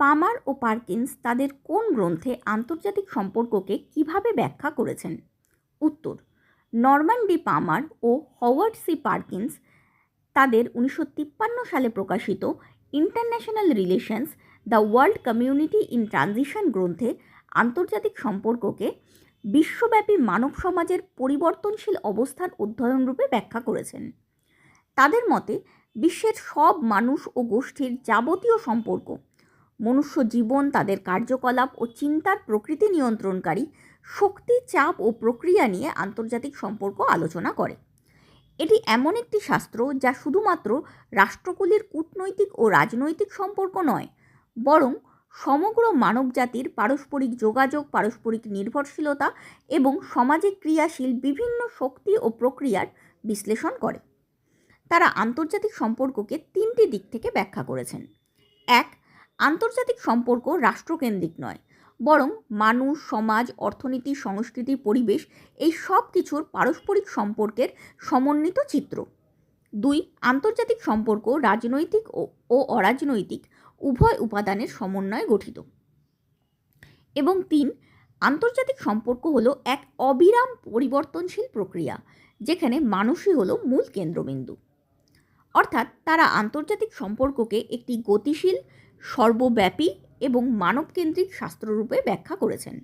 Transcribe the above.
পামার ও Perkins তাদের কোন গ্রন্থে আন্তর্জাতিক সম্পর্ককে কীভাবে ব্যাখ্যা করেছেন? উত্তর, নরম্যান ডি পামার ও হওয়ার্ড সি পার্কিন্স তাদের উনিশশো তিপ্পান্ন সালে প্রকাশিত international relations, the world community in transition গ্রন্থে আন্তর্জাতিক সম্পর্ককে বিশ্বব্যাপী মানব সমাজের পরিবর্তনশীল অবস্থান অধ্যয়ন রূপে ব্যাখ্যা করেছেন। তাদের মতে, বিশ্বের সব মানুষ ও গোষ্ঠীর যাবতীয় সম্পর্ক মনুষ্য জীবন, তাদের কার্যকলাপ ও চিন্তার প্রকৃতি নিয়ন্ত্রণকারী শক্তি, চাপ ও প্রক্রিয়া নিয়ে আন্তর্জাতিক সম্পর্ক আলোচনা করে। এটি এমন একটি শাস্ত্র যা শুধুমাত্র রাষ্ট্রগুলির কূটনৈতিক ও রাজনৈতিক সম্পর্ক নয়, বরং সমগ্র মানবজাতির পারস্পরিক যোগাযোগ, পারস্পরিক নির্ভরশীলতা এবং সমাজে ক্রিয়াশীল বিভিন্ন শক্তি ও প্রক্রিয়ার বিশ্লেষণ করে। তারা আন্তর্জাতিক সম্পর্ককে তিনটি দিক থেকে ব্যাখ্যা করেছেন। এক আন্তর্জাতিক সম্পর্ক রাষ্ট্রকেন্দ্রিক নয়, বরং মানুষ, সমাজ, অর্থনীতি, সংস্কৃতি, পরিবেশ এই সব কিছুর পারস্পরিক সম্পর্কের সমন্বিত চিত্র। দুই, আন্তর্জাতিক সম্পর্ক রাজনৈতিক ও অরাজনৈতিক, উভয় উপাদানের সমন্বয়ে গঠিত। এবং তিন, আন্তর্জাতিক সম্পর্ক হলো এক অবিরাম পরিবর্তনশীল প্রক্রিয়া, যেখানে মানুষই হলো মূল কেন্দ্রবিন্দু। অর্থাৎ তারা আন্তর্জাতিক সম্পর্ককে একটি গতিশীল সর্বব্যাপী এবং মানবকেন্দ্রিক শাস্ত্ররূপে ব্যাখ্যা করেছেন।